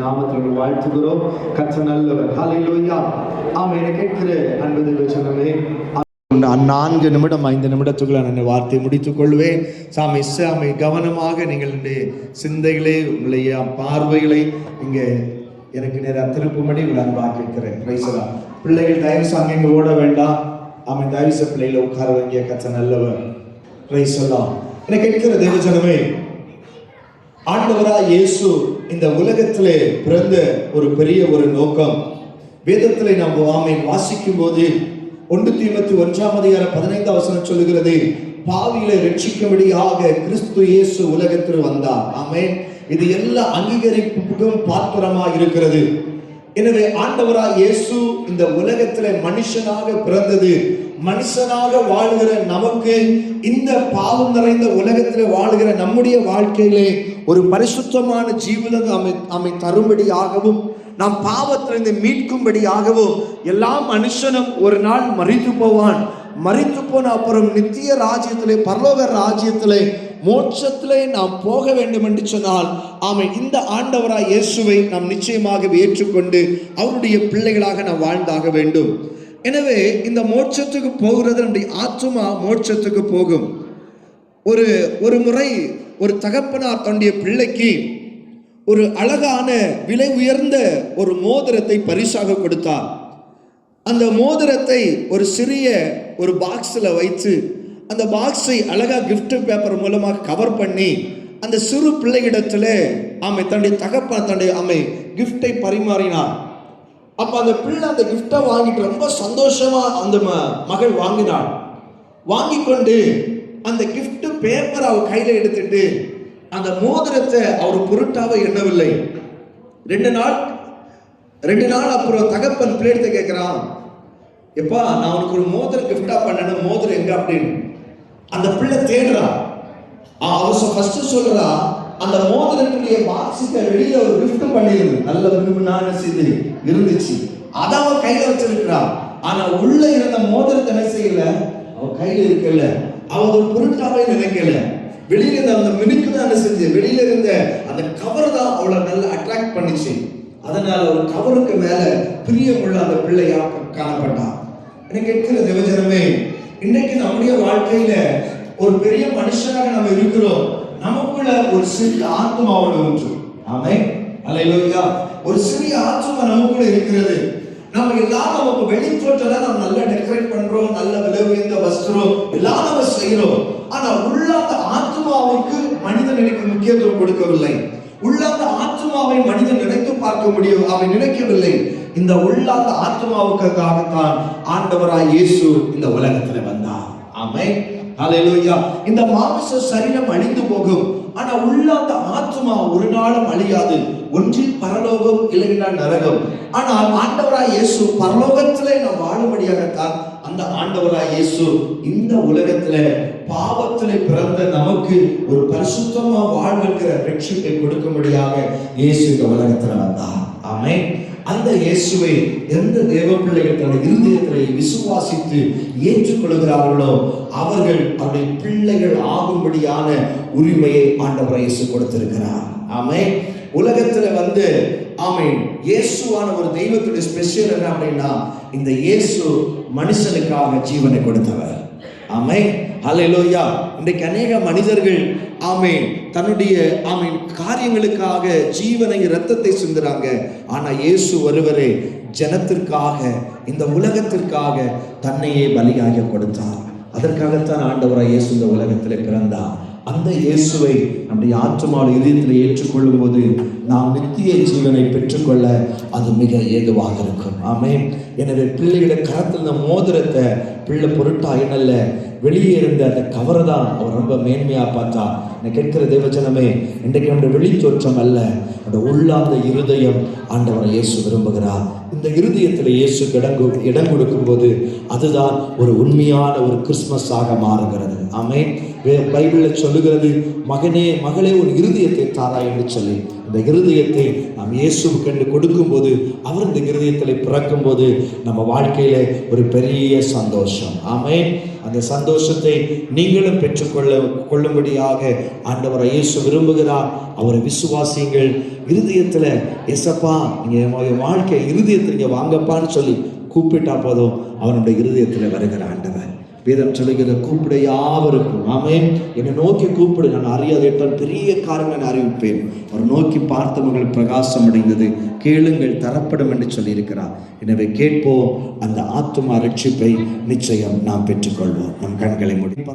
நாமத்தில் வாழ்த்துகிறோம். கற்ற நல்லவர். ஹalleluya ஆமென் கேட்கிற அன்பது வச்சனமே நான்கு நிமிடம் ஐந்து நிமிடத்துக்குள்ள நான் வார்த்தை முடித்துக் கொள்வேன். சாமி சாமி கவனமாக நீங்கள் சிந்தைகளை உங்களுடைய பார்வைகளை இங்க எனக்கு நேராக திருப்பும்படி உங்களை அன்பாக கேட்கிறேன் பிள்ளைகள் தயவு சாமி இங்க ஓட வேண்டாம். அவன் தயவு பிள்ளைகளை உட்கார வேண்டிய கச்ச நல்லவர். பிரைசலா எனக்கு கேட்கிற தேவஜனமே ஆண்டவரா இயேசு இந்த உலகத்திலே பிறந்த ஒரு பெரிய ஒரு நோக்கம். வேதத்திலே நாம் ஆமை வாசிக்கும் போது ஒன்று இருபத்தி ஒன்றாம் அதிகாரம் பதினைந்து அவசரம் சொல்லுகிறது பாவியில ரட்சிக்கும்படியாக கிறிஸ்து இயேசு உலகத்தில் வந்தார். ஆமே இது எல்லா அங்கீகரிப்புக்கும் பாத்திரமா இருக்கிறது. எனவே ஆண்டவராய் இயேசு இந்த உலகத்துல மனுஷனாக பிறந்தது. மனுஷனாக வாழ்கிற நமக்கு இந்த பாவம் நிறைந்த உலகத்தில் வாழ்கிற நம்முடைய வாழ்க்கையிலே ஒரு பரிசுத்தமான ஜீவனம் அமை அமை தரும்படியாகவும் நாம் பாவத்திலிருந்து மீட்கும்படியாகவும் எல்லா மனுஷனும் ஒரு நாள் மறித்து போவான். மறித்து போன அப்புறம் நித்திய ராஜ்யத்திலே பரலோக ராஜ்யத்திலே மோட்சத்திலே நாம் போக வேண்டும் என்று சொன்னால் ஆமை இந்த ஆண்டவராய் இயேசுவை நாம் நிச்சயமாக ஏற்றுக்கொண்டு அவருடைய பிள்ளைகளாக நாம் வாழ்ந்தாக வேண்டும். எனவே இந்த மோட்சத்துக்கு போகிறது நம்முடைய ஆத்துமா மோட்சத்துக்கு போகும். ஒரு ஒரு முறை ஒரு தகப்பனார் தன்னுடைய பிள்ளைக்கு ஒரு அழகான விலை உயர்ந்த ஒரு மோதிரத்தை பரிசாக கொடுத்தார். அந்த மோதிரத்தை ஒரு சிறிய ஒரு பாக்ஸில் வைத்து அந்த பாக்ஸை அழகா கிஃப்ட் பேப்பர் மூலமாக கவர் பண்ணி அந்த சிறு பிள்ளையிடத்தில் ஆமை தன்னுடைய தகப்ப தன்னுடைய ஆமை கிஃப்டை பரிமாறினார். அப்போ அந்த பிள்ளை அந்த கிஃப்டை வாங்கிட்டு ரொம்ப சந்தோஷமாக அந்த ம- மகள் வாங்கினாள். வாங்கி கொண்டு அந்த கிஃப்ட் பேப்பர் அவள் கையில் எடுத்துட்டு அந்த மோதிரத்தை அவர் பொருட்டாக எண்ணவில்லை. ரெண்டு நாள் ரெண்டு நாள் அப்புறம் தகப்பன் பிள்ளைகிட்ட கேட்குறான் எப்பா நான் உனக்கு ஒரு மோதிரம் கிஃப்டா பண்ணேன் மோதிரம் எங்க? அப்படின்னு. அந்த பிள்ளை தேடுறா. அவசரம் ஃபர்ஸ்ட் சொல்றா அந்த மோதிரத்துடைய பாக்ஸுக்கு வெளியில ஒரு கிஃப்ட் பண்ணியிருந்து நல்ல விரும்பினான செய்து இருந்துச்சு. அதை அவன் கையில வச்சிருக்கிறா. ஆனா உள்ள இருந்த மோதிரத்தை என்ன செய்யல? அவன் கையில இருக்கல. அவன் ஒரு பொருட்டாவே நினைக்கல. வெளியில இருந்த அந்த மினுக்கு தான் என்ன செஞ்சு வெளியில இருந்த அந்த கவர் தான் அவளை நல்லா அட்ராக்ட் பண்ணிச்சு. அதனால ஒரு கவருக்கு மேல பிரியமுள்ள அந்த பிள்ளையா காணப்பட்டான் எனக்கு கேட்கிற தேவஜனமே இன்னைக்கு நம்முடைய வாழ்க்கையில ஒரு பெரிய மனுஷனாக நம்ம இருக்கிறோம். நமக்குள்ள ஒரு சிறிய ஆத்மாவோட ஒன்று ஆமே அலையா ஒரு சிறிய ஆத்மா நமக்குள்ள இருக்கிறது. நம்ம எல்லாம் நமக்கு வெளி நம்ம நல்லா டெக்கரேட் பண்றோம் நல்ல விலை உயர்ந்த வஸ்திரம் எல்லாம் நம்ம செய்யறோம். ஆனா உள்ள அந்த ஆத்மாவுக்கு மனிதன் எனக்கு முக்கியத்துவம் கொடுக்கவில்லை. உள்ள அந்த ஆத்மாவை மனிதன் நினைத்து பார்க்க முடியும் அவன் நினைக்கவில்லை. இந்த உள்ளாந்த ஆத்மாவுக்காகத்தான் ஆண்டவராய் இயேசு இந்த உலகத்துல வந்தார். ஆமை ஹalleluya. இந்த மாமிச சரீரம் அழிந்து போகும். ஆனா உள்ளாந்த ஆத்மா ஒரு நாளும் அழியாது. ஒன்றில் பரலோகம் இல்லைன்னா நரகம். ஆனால் ஆண்டவராய் இயேசு பரலோகத்திலே நாம் வாழும்படியாகத்தான் அந்த ஆண்டவராய் இயேசு இந்த உலகத்துல பாவத்திலே பிறந்த நமக்கு ஒரு பரிசுத்தமா வாழ்வுங்கிற ரட்சிப்பை கொடுக்கும்படியாக இயேசு இந்த உலகத்துல வந்தார். ஆமே அந்த இயேசுவை எந்த தேவ பிள்ளைகள் தன்னுடைய இருதயத்திலே விசுவாசித்து ஏற்றுக்கொள்கிறார்களோ அவர்கள் அவருடைய பிள்ளைகள் ஆகும்படியான உரிமையை ஆண்டவர் இயேசு கொடுத்திருக்கிறார். ஆமே உலகத்துல வந்து ஆமை இயேசுவான ஒரு தெய்வத்துடைய ஸ்பெஷல் என்ன அப்படின்னா இந்த இயேசு மனுஷனுக்காக ஜீவனை கொடுத்தவர். ஆமை ஹalleluya இன்றைக்கு அநேக மனிதர்கள் ஆமை தன்னுடைய ஆமை காரியங்களுக்காக ஜீவனை இரத்தத்தை சிந்துறாங்க. ஆனா இயேசு ஒருவரே ஜனத்திற்காக இந்த உலகத்திற்காக தன்னையே பலியாக கொடுத்தார். அதற்காகத்தான் ஆண்டவராக இயேசு இந்த உலகத்தில் பிறந்தார். அந்த இயேசுவை நம்முடைய ஆற்றுமாடு இதயத்தில் ஏற்றுக்கொள்ளும் போது நாம் நித்திய ஜீவனை பெற்றுக்கொள்ள அது மிக ஏதுவாக இருக்கும். ஆமென். எனவே பிள்ளைகளை கரத்தில் இருந்த மோதிரத்தை பிள்ளை பொருட்டா என்னல்ல? வெளியே இருந்த அந்த கவரை தான் அவர் ரொம்ப மேன்மையாக பார்த்தா. நான் கேட்கிற தேவச்சனமே இன்றைக்கு நம்முடைய வெளி தோற்றம் அல்ல. அந்த உள்ளார்ந்த இருதயம் ஆண்டவரை இயேசு விரும்புகிறார். இந்த இருதயத்தில் இயேசு இடம் கொடுக்கும் இடம் கொடுக்கும்போது அதுதான் ஒரு உண்மையான ஒரு கிறிஸ்மஸாக மாறுகிறது. ஆமே வே- பைபிளில் சொல்லுகிறது மகனே மகளே ஒரு இருதயத்தை தாரா என்று சொல்லி. இந்த இருதயத்தை நாம் கண்டு கொடுக்கும்போது அவர் இந்த இருதயத்தில் பிறக்கும்போது நம்ம வாழ்க்கையில் ஒரு பெரிய சந்தோஷம். ஆமே அந்த சந்தோஷத்தை நீங்களும் பெற்றுக்கொள்ள கொள்ளும்படியாக ஆண்டவரை இயேசு விரும்புகிறார். அவரை விசுவாசியுங்கள். இருதயத்தில் எசப்பா நீங்கள் வாழ்க்கை இருதயத்தில் நீங்கள் வாங்கப்பான்னு சொல்லி கூப்பிட்டா போதும். அவனுடைய இருதயத்தில் வருகிற ஆண்டவர். வேதம் சொல்லுகிற கூப்பிட யாவருக்கும். ஆமே என்னை நோக்கி கூப்பிடு நான் அறியாத பெரிய காரியங்களை நான் அறிவிப்பேன். அவர் நோக்கி பார்த்தவர்கள் பிரகாசம் அடைந்தது. கேளுங்கள் தரப்படும் என்று சொல்லியிருக்கிறார். எனவே கேட்போம் அந்த ஆத்மா ரட்சிப்பை நிச்சயம் நாம் பெற்றுக்கொள்வோம். நம் கண்களை முடி